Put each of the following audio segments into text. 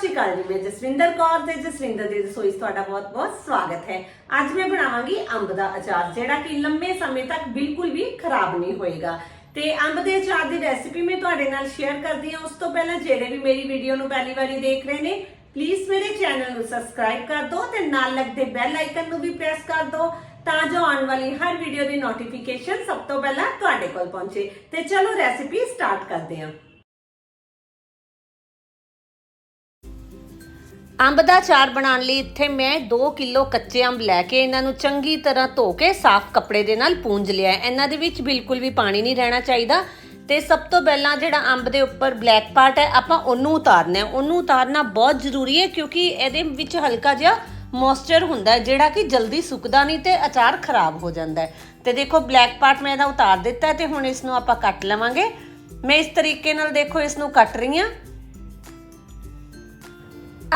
ਸ਼੍ਰੀ ਅਕਾਲ ਜੀ, ਮੈਂ ਜਸਵਿੰਦਰ ਕੌਰ ਤੇ ਜਸਵਿੰਦਰ ਦੀ ਰਸੋਈ 'ਚ ਤੁਹਾਡਾ ਬਹੁਤ-ਬਹੁਤ ਸਵਾਗਤ ਹੈ। ਅੱਜ ਮੈਂ ਬਣਾਵਾਂਗੀ ਅੰਬ ਦਾ ਅਚਾਰ, ਜਿਹੜਾ ਕਿ ਲੰਮੇ ਸਮੇਂ ਤੱਕ ਬਿਲਕੁਲ ਵੀ ਖਰਾਬ ਨਹੀਂ ਹੋਏਗਾ। ਤੇ ਅੰਬ ਦੇ ਅਚਾਰ ਦੀ ਰੈਸਿਪੀ ਮੈਂ ਤੁਹਾਡੇ ਨਾਲ ਸ਼ੇਅਰ ਕਰਦੀ ਹਾਂ। ਉਸ ਤੋਂ ਪਹਿਲਾਂ ਜਿਹੜੇ ਵੀ ਮੇਰੀ ਵੀਡੀਓ ਨੂੰ ਪਹਿਲੀ ਵਾਰੀ ਦੇਖ ਰਹੇ ਨੇ ਪਲੀਜ਼ ਮੇਰੇ ਚੈਨਲ ਨੂੰ ਸਬਸਕ੍ਰਾਈਬ ਕਰ ਦਿਓ ਤੇ ਨਾਲ ਲੱਗਦੇ ਬੈਲ ਆਈਕਨ ਨੂੰ ਵੀ ਪ੍ਰੈਸ ਕਰ ਦਿਓ ਤਾਂ ਜੋ ਆਉਣ ਵਾਲੀ ਹਰ ਵੀਡੀਓ ਦੀ ਨੋਟੀਫਿਕੇਸ਼ਨ ਸਭ ਤੋਂ ਪਹਿਲਾਂ ਤੁਹਾਡੇ ਕੋਲ ਪਹੁੰਚੇ। ਤੇ ਚਲੋ ਰੈਸਿਪੀ ਸਟਾਰਟ ਕਰਦੇ ਹਾਂ। ਅੰਬ ਦਾ ਅਚਾਰ ਬਣਾਉਣ ਲਈ ਇੱਥੇ ਮੈਂ 2 ਕਿਲੋ ਕੱਚੇ ਅੰਬ ਲੈ ਕੇ ਇਹਨਾਂ ਨੂੰ ਚੰਗੀ ਤਰ੍ਹਾਂ ਧੋ ਕੇ ਸਾਫ਼ ਕੱਪੜੇ ਦੇ ਨਾਲ ਪੂੰਝ ਲਿਆ ਇਹਨਾਂ ਦੇ ਵਿੱਚ ਬਿਲਕੁਲ ਵੀ ਪਾਣੀ ਨਹੀਂ ਰਹਿਣਾ ਚਾਹੀਦਾ। ਤੇ ਸਭ ਤੋਂ ਪਹਿਲਾਂ ਜਿਹੜਾ ਅੰਬ ਦੇ ਉੱਪਰ ਬਲੈਕ ਪਾਰਟ ਹੈ, ਆਪਾਂ ਉਹਨੂੰ ਉਤਾਰਨਾ ਹੈ। ਉਹਨੂੰ ਉਤਾਰਨਾ ਬਹੁਤ ਜ਼ਰੂਰੀ ਹੈ ਕਿਉਂਕਿ ਇਹਦੇ ਵਿੱਚ ਹਲਕਾ ਜਿਹਾ ਮੋਇਸਚਰ ਹੁੰਦਾ ਹੈ, ਜਿਹੜਾ ਕਿ ਜਲਦੀ ਸੁੱਕਦਾ ਨਹੀਂ ਤੇ ਅਚਾਰ ਖਰਾਬ ਹੋ ਜਾਂਦਾ ਹੈ। ਤੇ ਦੇਖੋ ਬਲੈਕ ਪਾਰਟ ਮੈਂ ਇਹਦਾ ਉਤਾਰ ਦਿੱਤਾ ਹੈ ਤੇ ਹੁਣ ਇਸ ਨੂੰ ਆਪਾਂ ਕੱਟ ਲਵਾਂਗੇ। ਮੈਂ ਇਸ ਤਰੀਕੇ ਨਾਲ ਦੇਖੋ, ਇਸ ਨੂੰ ਕੱਟ ਰਹੀ ਹਾਂ।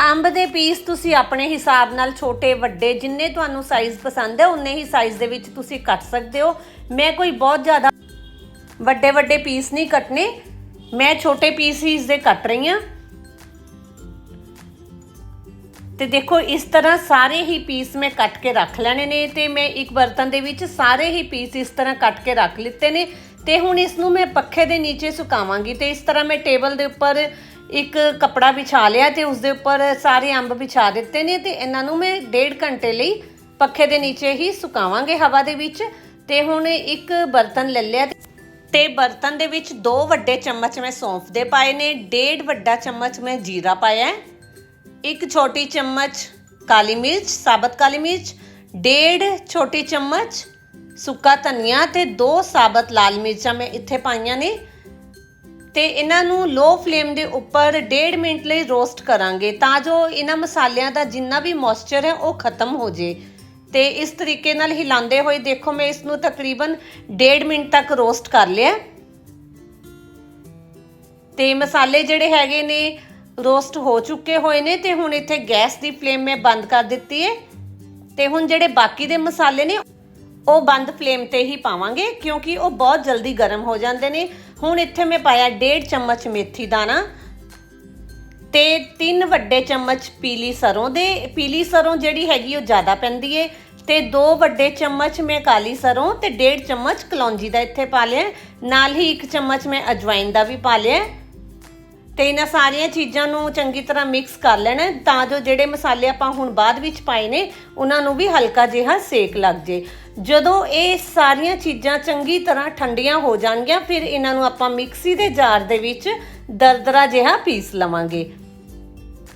ਅੰਬ ਦੇ ਪੀਸ ਤੁਸੀਂ ਆਪਣੇ ਹਿਸਾਬ ਨਾਲ ਛੋਟੇ, ਵੱਡੇ, ਜਿੰਨੇ ਤੁਹਾਨੂੰ ਸਾਈਜ਼ ਪਸੰਦ ਹੈ, ਉਨੇ ਹੀ ਸਾਈਜ਼ ਦੇ ਵਿੱਚ ਤੁਸੀਂ ਕੱਟ ਸਕਦੇ ਹੋ। ਮੈਂ ਕੋਈ ਬਹੁਤ ਜ਼ਿਆਦਾ ਵੱਡੇ ਵੱਡੇ ਪੀਸ ਨਹੀਂ ਕੱਟਨੇ ਮੈਂ ਛੋਟੇ ਪੀਸ ਹੀ ਇਸ ਦੇ ਕੱਟ ਰਹੀ ਹਾਂ। ਤੇ ਦੇਖੋ, ਇਸ ਤਰ੍ਹਾਂ ਸਾਰੇ ਹੀ ਪੀਸ ਮੈਂ ਕੱਟ ਕੇ ਰੱਖ ਲੈਣੇ ਨੇ ਤੇ ਮੈਂ ਇੱਕ ਬਰਤਨ ਦੇ ਵਿੱਚ ਸਾਰੇ ਹੀ ਪੀਸ ਇਸ ਤਰ੍ਹਾਂ ਕੱਟ ਕੇ ਰੱਖ ਲਿੱਤੇ ਨੇ। ਤੇ ਹੁਣ ਇਸ ਨੂੰ ਮੈਂ ਪੱਖੇ ਦੇ ਨੀਚੇ ਸੁਕਾਵਾਂਗੀ ਤੇ ਇਸ ਤਰ੍ਹਾਂ ਮੈਂ ਟੇਬਲ ਦੇ ਉੱਪਰ ਇੱਕ ਕਪੜਾ ਵਿਛਾ ਲਿਆ ਤੇ ਉਸ ਦੇ ਉੱਪਰ ਸਾਰੇ ਅੰਬ ਵਿਛਾ ਦਿੱਤੇ ਨੇ ਤੇ ਇਹਨਾਂ ਨੂੰ ਮੈਂ ਡੇਢ ਘੰਟੇ ਲਈ ਪੱਖੇ ਦੇ ਨੀਚੇ ਹੀ ਸੁਕਾਵਾਂਗੇ ਹਵਾ ਦੇ ਵਿੱਚ ਤੇ ਹੁਣ ਇੱਕ ਬਰਤਨ ਲੈ ਲਿਆ ਤੇ ਬਰਤਨ ਦੇ ਵਿੱਚ ਦੋ ਵੱਡੇ ਚਮਚ ਮੈਂ ਸੌਂਫ ਦੇ ਪਾਏ ਨੇ, ਡੇਢ ਵੱਡਾ ਚਮਚ ਮੈਂ ਜੀਰਾ ਪਾਇਆ ਹੈ, ਇੱਕ ਛੋਟੀ ਚਮਚ ਕਾਲੀ ਮਿਰਚ, ਸਾਬਤ ਕਾਲੀ ਮਿਰਚ, ਡੇਢ ਛੋਟੀ ਚਮਚ ਸੁੱਕਾ ਧਨੀਆ ਤੇ ਦੋ ਸਾਬਤ ਲਾਲ ਮਿਰਚਾਂ ਮੈਂ ਇੱਥੇ ਪਾਈਆਂ ਨੇ। ਤੇ ਇਹਨਾਂ ਨੂੰ ਲੋ ਫਲੇਮ ਦੇ ਉੱਪਰ ਡੇਢ ਮਿੰਟ ਲਈ ਰੋਸਟ ਕਰਾਂਗੇ ਤਾਂ ਜੋ ਇਹਨਾਂ ਮਸਾਲਿਆਂ ਦਾ ਜਿੰਨਾ ਵੀ ਮੋਇਸਚਰ ਹੈ ਉਹ ਖਤਮ ਹੋ ਜੇ। ਤੇ ਇਸ ਤਰੀਕੇ ਨਾਲ ਹਿਲਾਉਂਦੇ ਹੋਏ ਦੇਖੋ ਮੈਂ ਇਸ ਨੂੰ ਤਕਰੀਬਨ ਡੇਢ ਮਿੰਟ ਤੱਕ ਰੋਸਟ ਕਰ ਲਿਆ। ਤੇ ਮਸਾਲੇ ਜਿਹੜੇ ਹੈਗੇ ਨੇ ਰੋਸਟ ਹੋ ਚੁੱਕੇ ਹੋਏ ਨੇ ਤੇ ਹੁਣ ਇੱਥੇ ਗੈਸ ਦੀ ਫਲੇਮ ਮੈਂ ਬੰਦ ਕਰ ਦਿੱਤੀ ਹੈ ਤੇ ਹੁਣ ਜਿਹੜੇ ਬਾਕੀ ਦੇ ਮਸਾਲੇ ਨੇ ਉਹ ਬੰਦ ਫਲੇਮ ਤੇ ਹੀ ਪਾਵਾਂਗੇ, ਕਿਉਂਕਿ ਉਹ ਬਹੁਤ ਜਲਦੀ ਗਰਮ ਹੋ ਜਾਂਦੇ ਨੇ। ਹੁਣ ਇੱਥੇ ਮੈਂ ਪਾਇਆ ਡੇਢ ਚਮਚ ਮੇਥੀ ਦਾਣਾ ਤੇ ਤਿੰਨ ਵੱਡੇ ਚਮਚ ਪੀਲੀ ਸਰੋਂ ਦੇ। ਪੀਲੀ ਸਰੋਂ ਜਿਹੜੀ ਹੈਗੀ ਉਹ ਜ਼ਿਆਦਾ ਪੈਂਦੀ ਏ ਤੇ ਦੋ ਵੱਡੇ ਚਮਚ ਮੈਂ ਕਾਲੀ ਸਰੋਂ ਤੇ ਡੇਢ ਚਮਚ ਕਲੌਂਜੀ ਦਾ ਇੱਥੇ ਪਾ ਲਿਆ। ਨਾਲ ਹੀ ਇੱਕ ਚਮਚ ਮੈਂ ਅਜਵਾਇਨ ਦਾ ਵੀ ਪਾ ਲਿਆ। ਤੇ ਇਹਨਾਂ ਸਾਰੀਆਂ ਚੀਜ਼ਾਂ ਨੂੰ ਚੰਗੀ ਤਰ੍ਹਾਂ ਮਿਕਸ ਕਰ ਲੈਣਾ ਤਾਂ ਜੋ ਜਿਹੜੇ ਮਸਾਲੇ ਆਪਾਂ ਹੁਣ ਬਾਅਦ ਵਿੱਚ ਪਾਏ ਨੇ, ਉਹਨਾਂ ਨੂੰ ਵੀ ਹਲਕਾ ਜਿਹਾ ਸੇਕ ਲੱਗ ਜੇ। ਜਦੋਂ ਇਹ ਸਾਰੀਆਂ ਚੀਜ਼ਾਂ ਚੰਗੀ ਤਰ੍ਹਾਂ ਠੰਡੀਆਂ ਹੋ ਜਾਣਗੀਆਂ, ਫਿਰ ਇਹਨਾਂ ਨੂੰ ਆਪਾਂ ਮਿਕਸੀ ਦੇ ਜਾਰ ਦੇ ਵਿੱਚ ਦਰਦਰਾ ਜਿਹਾ ਪੀਸ ਲਵਾਂਗੇ।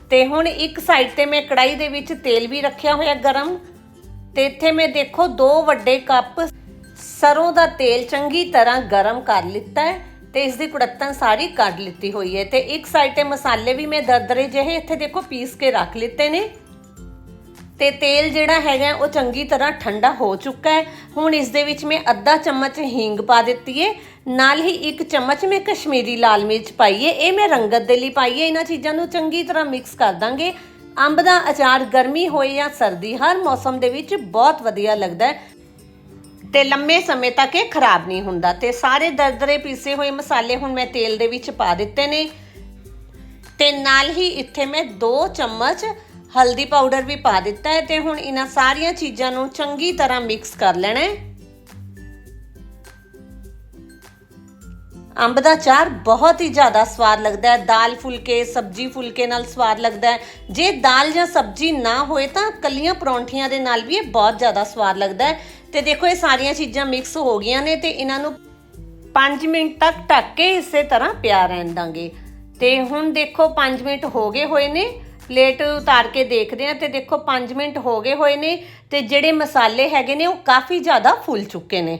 ਤੇ ਹੁਣ ਇੱਕ ਸਾਈਡ ਤੇ ਮੈਂ ਕੜਾਈ ਦੇ ਵਿੱਚ ਤੇਲ ਵੀ ਰੱਖਿਆ ਹੋਇਆ ਗਰਮ। ਤੇ ਇੱਥੇ ਮੈਂ ਦੇਖੋ ਦੋ ਵੱਡੇ ਕੱਪ ਸਰੋਂ ਦਾ ਤੇਲ ਚੰਗੀ ਤਰ੍ਹਾਂ ਗਰਮ ਕਰ ਲਿੱਤਾ ਹੈ ਤੇ ਇਸ ਦੀ ਕੁੜੱਤਨ ਸਾਰੀ ਕੱਢ ਲਿੱਤੀ ਹੋਈ ਹੈ। ਤੇ ਇੱਕ ਸਾਈਡ ਤੇ ਮਸਾਲੇ ਵੀ ਮੈਂ ਦਰਦਰੇ ਜਿਹੇ ਇੱਥੇ ਦੇਖੋ ਪੀਸ ਕੇ ਰੱਖ ਲਿੱਤੇ ਨੇ। ਤੇ ਤੇਲ ਜਿਹੜਾ ਹੈਗਾ ਉਹ ਚੰਗੀ ਤਰ੍ਹਾਂ ਠੰਡਾ ਹੋ ਚੁੱਕਾ ਹੈ। ਹੁਣ ਇਸ ਦੇ ਵਿੱਚ ਮੈਂ ਅੱਧਾ ਚਮਚ ਹੀਂਗ ਪਾ ਦਿੱਤੀ ਹੈ ਨਾਲ ਹੀ ਇੱਕ ਚਮਚ ਮੈਂ ਕਸ਼ਮੀਰੀ ਲਾਲ ਮਿਰਚ ਪਾਈ ਹੈ ਇਹ ਮੈਂ ਰੰਗਤ ਦੇ ਲਈ ਪਾਈ ਹੈ ਇਹਨਾਂ ਚੀਜ਼ਾਂ ਨੂੰ ਚੰਗੀ ਤਰ੍ਹਾਂ ਮਿਕਸ ਕਰ ਦਾਂਗੇ। ਅੰਬ ਦਾ ਅਚਾਰ ਗਰਮੀ ਹੋਏ ਜਾਂ ਸਰਦੀ, ਹਰ ਮੌਸਮ ਦੇ ਵਿੱਚ ਬਹੁਤ ਵਧੀਆ ਲੱਗਦਾ ਹੈ। ਤੇ ਲੰਮੇ ਸਮੇਂ ਤੱਕ ਇਹ ਖਰਾਬ ਨਹੀਂ ਹੁੰਦਾ। ਤੇ ਸਾਰੇ ਦਰਦਰੇ ਪੀਸੇ ਹੋਏ ਮਸਾਲੇ ਹੁਣ ਮੈਂ ਤੇਲ ਦੇ ਵਿੱਚ ਪਾ ਦਿੱਤੇ ਨੇ। ਤੇ ਨਾਲ ਹੀ ਇੱਥੇ ਮੈਂ 2 ਚਮਚ ਹਲਦੀ ਪਾਊਡਰ ਵੀ ਪਾ ਦਿੱਤਾ ਹੈ ਤੇ ਹੁਣ ਇਹਨਾਂ ਸਾਰੀਆਂ ਚੀਜ਼ਾਂ ਨੂੰ ਚੰਗੀ ਤਰ੍ਹਾਂ ਮਿਕਸ ਕਰ ਲੈਣਾ ਹੈ। ਅੰਬ ਦਾ ਚਾਰ ਬਹੁਤ ਹੀ ਜ਼ਿਆਦਾ ਸਵਾਦ ਲੱਗਦਾ ਹੈ। ਦਾਲ ਫੁਲਕੇ, ਸਬਜੀ ਫੁਲਕੇ ਨਾਲ ਸਵਾਦ ਲੱਗਦਾ ਹੈ। ਜੇ ਦਾਲ ਜਾਂ ਸਬਜੀ ਨਾ ਹੋਏ ਤਾਂ ਕੱਲੀਆਂ ਪਰੌਂਠੀਆਂ ਦੇ ਨਾਲ ਵੀ ਇਹ ਬਹੁਤ ਜ਼ਿਆਦਾ ਸਵਾਦ ਲੱਗਦਾ ਹੈ। ਤੇ ਦੇਖੋ, ਇਹ ਸਾਰੀਆਂ ਚੀਜ਼ਾਂ ਮਿਕਸ ਹੋ ਗਈਆਂ ਨੇ ਤੇ ਇਹਨਾਂ ਨੂੰ 5 ਮਿੰਟ ਤੱਕ ਢੱਕ ਕੇ ਇਸੇ ਤਰ੍ਹਾਂ ਪਿਆ ਰਹਿਣ ਦਾਂਗੇ। ਤੇ ਹੁਣ ਦੇਖੋ 5 ਮਿੰਟ ਹੋ ਗਏ ਹੋਏ ਨੇ। ਪਲੇਟ ਉਤਾਰ ਕੇ ਦੇਖਦੇ ਆ ਤੇ ਦੇਖੋ 5 ਮਿੰਟ ਹੋ ਗਏ ਹੋਏ ਨੇ ਤੇ ਜਿਹੜੇ ਮਸਾਲੇ ਹੈਗੇ ਨੇ ਉਹ ਕਾਫੀ ਜ਼ਿਆਦਾ ਫੁੱਲ ਚੁੱਕੇ ਨੇ।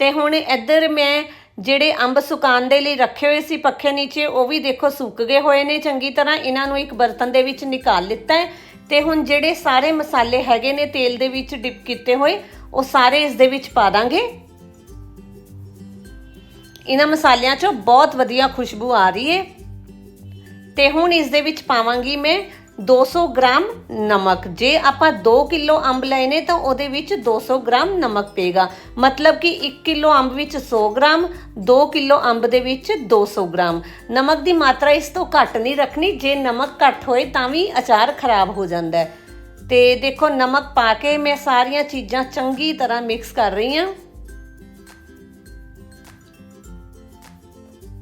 ਤੇ ਹੁਣ ਇੱਧਰ ਮੈਂ ਜਿਹੜੇ ਅੰਬ ਸੁਕਾਉਣ ਦੇ ਲਈ ਰੱਖੇ ਹੋਏ ਸੀ ਪੱਖੇ ਨੀਚੇ, ਉਹ ਵੀ ਦੇਖੋ ਸੁੱਕ ਗਏ ਹੋਏ ਨੇ। ਚੰਗੀ ਤਰ੍ਹਾਂ ਇਹਨਾਂ ਨੂੰ ਇੱਕ ਬਰਤਨ ਦੇ ਵਿੱਚ ਨਿਕਾਲ ਲਿੱਤਾ ਹੈ ਤੇ ਹੁਣ ਜਿਹੜੇ ਸਾਰੇ ਮਸਾਲੇ ਹੈਗੇ ਨੇ ਤੇਲ ਦੇ ਵਿੱਚ ਡਿਪ ਕੀਤੇ ਹੋਏ, ਉਹ ਸਾਰੇ ਇਸ ਦੇ ਵਿੱਚ ਪਾ ਦਾਂਗੇ। ਇਹਨਾਂ ਮਸਾਲਿਆਂ 'ਚੋਂ ਬਹੁਤ ਵਧੀਆ ਖੁਸ਼ਬੂ ਆ ਰਹੀ ਹੈ ਤੇ ਹੁਣ ਇਸ ਦੇ ਵਿੱਚ ਪਾਵਾਂਗੀ ਮੈਂ 200 ਗ੍ਰਾਮ ਨਮਕ। ਜੇ ਆਪਾਂ 2 ਕਿਲੋ ਅੰਬ ਲਏ ਨੇ ਤਾਂ ਉਹਦੇ ਵਿੱਚ 200 ਗ੍ਰਾਮ ਨਮਕ ਪਏਗਾ। ਮਤਲਬ ਕਿ 1 ਕਿਲੋ ਅੰਬ ਵਿੱਚ 100 ਗ੍ਰਾਮ 2 ਕਿਲੋ ਅੰਬ ਦੇ ਵਿੱਚ 200 ਗ੍ਰਾਮ। ਨਮਕ ਦੀ ਮਾਤਰਾ ਇਸ ਤੋਂ ਘੱਟ ਨਹੀਂ ਰੱਖਣੀ। ਜੇ ਨਮਕ ਘੱਟ ਹੋਏ ਤਾਂ ਵੀ ਅਚਾਰ ਖਰਾਬ ਹੋ ਜਾਂਦਾ ਹੈ। ਤੇ ਦੇਖੋ, ਨਮਕ ਪਾ ਕੇ ਮੈਂ ਸਾਰੀਆਂ ਚੀਜ਼ਾਂ ਚੰਗੀ ਤਰ੍ਹਾਂ ਮਿਕਸ ਕਰ ਰਹੀ ਹਾਂ।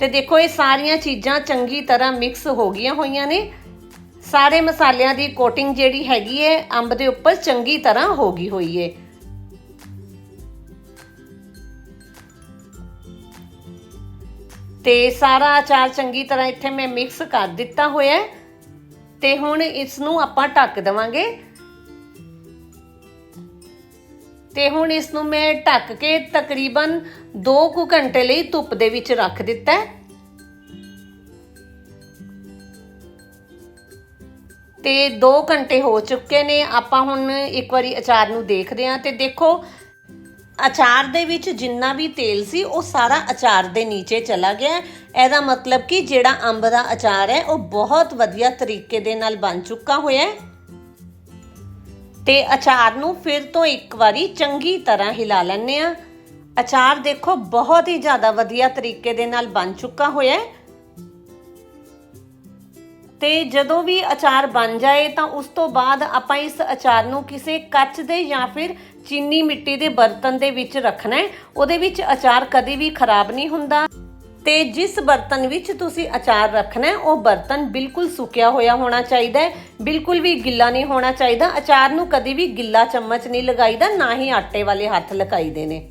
ਤੇ ਦੇਖੋ ਇਹ ਸਾਰੀਆਂ ਚੀਜ਼ਾਂ ਚੰਗੀ ਤਰ੍ਹਾਂ ਮਿਕਸ ਹੋ ਗਈਆਂ ਹੋਈਆਂ ਨੇ। ਸਾਰੇ ਮਸਾਲਿਆਂ ਦੀ ਕੋਟਿੰਗ ਜਿਹੜੀ ਹੈਗੀ ਹੈ ਅੰਬ ਦੇ ਉੱਪਰ ਚੰਗੀ ਤਰ੍ਹਾਂ ਹੋ ਗਈ ਹੋਈ ਹੈ ਤੇ ਸਾਰਾ ਅਚਾਰ ਚੰਗੀ ਤਰ੍ਹਾਂ ਇੱਥੇ ਮੈਂ ਮਿਕਸ ਕਰ ਦਿੱਤਾ ਹੋਇਆ ਤੇ ਹੁਣ ਇਸ ਨੂੰ ਆਪਾਂ ਢੱਕ ਦੇਵਾਂਗੇ। ਤੇ ਹੁਣ ਇਸ ਨੂੰ ਮੈਂ ਢੱਕ ਕੇ ਤਕਰੀਬਨ 2 ਕੁ ਘੰਟੇ ਲਈ ਧੁੱਪ ਦੇ ਵਿੱਚ ਰੱਖ ਦਿੱਤਾ ਹੈ। ਤੇ 2 ਘੰਟੇ ਹੋ ਚੁੱਕੇ ਨੇ, ਆਪਾਂ ਹੁਣ ਇੱਕ ਵਾਰੀ ਅਚਾਰ ਨੂੰ ਦੇਖਦੇ ਹਾਂ ਤੇ ਦੇਖੋ, ਅਚਾਰ ਦੇ ਵਿੱਚ ਜਿੰਨਾ ਵੀ ਤੇਲ ਸੀ, ਉਹ ਸਾਰਾ ਅਚਾਰ ਦੇ ਨੀਚੇ ਚਲਾ ਗਿਆ ਇਹਦਾ ਮਤਲਬ ਕਿ ਜਿਹੜਾ ਅੰਬ ਦਾ ਅਚਾਰ ਹੈ, ਉਹ ਬਹੁਤ ਵਧੀਆ ਤਰੀਕੇ ਦੇ ਨਾਲ ਬਣ ਚੁੱਕਾ ਹੋਇਆ ਹੈ। ਤੇ ਅਚਾਰ ਨੂੰ ਫਿਰ ਤੋਂ ਇੱਕ ਵਾਰੀ ਚੰਗੀ ਤਰ੍ਹਾਂ ਹਿਲਾ ਲੈਣੇ ਆ ਅਚਾਰ ਦੇਖੋ ਬਹੁਤ ਹੀ ਜ਼ਿਆਦਾ ਵਧੀਆ ਤਰੀਕੇ ਦੇ ਨਾਲ ਬਣ ਚੁੱਕਾ ਹੋਇਆ ਹੈ। ਤੇ ਜਦੋਂ ਵੀ ਅਚਾਰ ਬਣ ਜਾਏ ਤਾਂ ਉਸ ਤੋਂ ਬਾਅਦ ਆਪਾਂ ਇਸ ਅਚਾਰ ਨੂੰ ਕਿਸੇ ਕੱਚ ਦੇ ਜਾਂ ਫਿਰ ਚੀਨੀ ਮਿੱਟੀ ਦੇ ਬਰਤਨ ਦੇ ਵਿੱਚ ਰੱਖਣਾ ਹੈ। ਉਹਦੇ ਵਿੱਚ ਅਚਾਰ ਕਦੇ ਵੀ ਖਰਾਬ ਨਹੀਂ ਹੁੰਦਾ। ਤੇ ਜਿਸ ਬਰਤਨ ਵਿੱਚ ਤੁਸੀਂ ਅਚਾਰ ਰੱਖਣਾ ਹੈ, ਉਹ ਬਰਤਨ ਬਿਲਕੁਲ ਸੁੱਕਿਆ ਹੋਇਆ ਹੋਣਾ ਚਾਹੀਦਾ ਹੈ, ਬਿਲਕੁਲ ਵੀ ਗਿੱਲਾ ਨਹੀਂ ਹੋਣਾ ਚਾਹੀਦਾ, ਅਚਾਰ ਨੂੰ ਕਦੇ ਵੀ ਗਿੱਲਾ ਚਮਚ ਨਹੀਂ ਲਗਾਈਦਾ, ਨਾ ਹੀ ਆਟੇ ਵਾਲੇ ਹੱਥ ਲਗਾਈਦੇ ਨੇ।